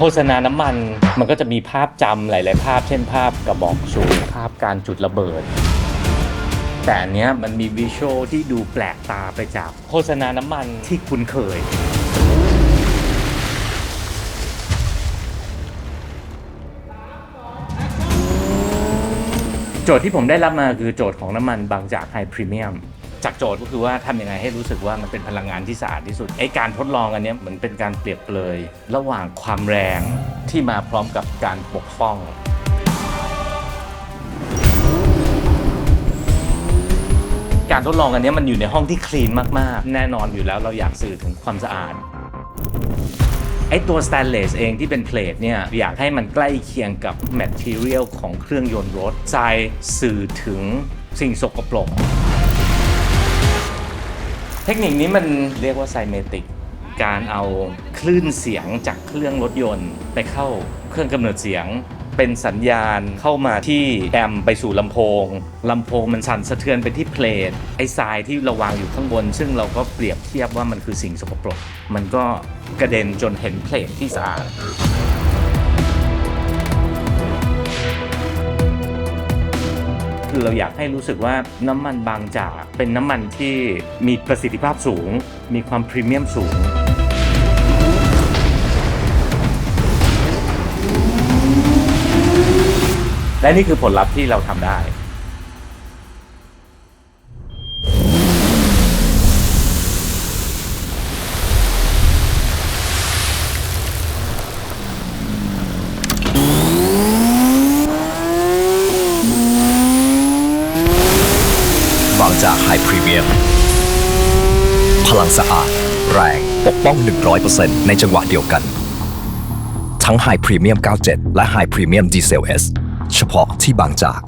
โฆษณาน้ำมันมันก็จะมีภาพจำหลาย ๆ ภาพ เช่นภาพกระบอกสูบภาพการจุดระเบิด แต่อันเนี้ยมันมีวิชวลที่ดูแปลกตาไปจากโฆษณาน้ำมันที่คุ้นเคย โจทย์ที่ผมได้รับมาคือโจทย์ของน้ำมันบางจากไฮพรีเมียม จากโจทย์ก็คือว่าทำยังไงให้รู้สึกว่ามันเป็นพลังงานที่สะอาดที่สุดไอการทดลองอันนี้เหมือนเป็นการเปรียบเปรยระหว่างความแรงที่มาพร้อมกับการปกป้องการทดลองอันนี้มันอยู่ในห้องที่คลีนมาก ๆ แน่นอนอยู่แล้วเราอยากสื่อถึงความสะอาดไอตัวสแตนเลสเองที่เป็นเพลทเนี่ย อยากให้มันใกล้เคียงกับแมทเทียลของเครื่องยนต์รถทรายสื่อถึงสิ่งสกปรก เทคนิคนี้มันเรียกว่าไซเมติก การเอาคลื่นเสียงจากเครื่องรถยนต์ ไปเข้าเครื่องกำเนิดเสียง เป็นสัญญาณเข้ามาที่แอมไปสู่ลำโพงลำโพงมันสั่นสะเทือนไปที่เพลทไอ้ทรายที่เราวางอยู่ข้างบน ซึ่งเราก็เปรียบเทียบว่ามันคือสิ่งสกปรก มันก็กระเด็นจนเห็นเพลทที่สะอาด คือเราอยากให้รู้สึกว่าน้ำมันบางจากเป็นน้ำมันที่มีประสิทธิภาพสูง มีความพรีเมียมสูง และนี่คือผลลัพธ์ที่เราทำได้ จากไฮพรีเมียมพลังสะอาด แรงปกป้อง 100%ในจังหวะเดียวกัน ทั้งไฮพรีเมียม 97 และไฮพรีเมียมดีเซล S เฉพาะที่บางจาก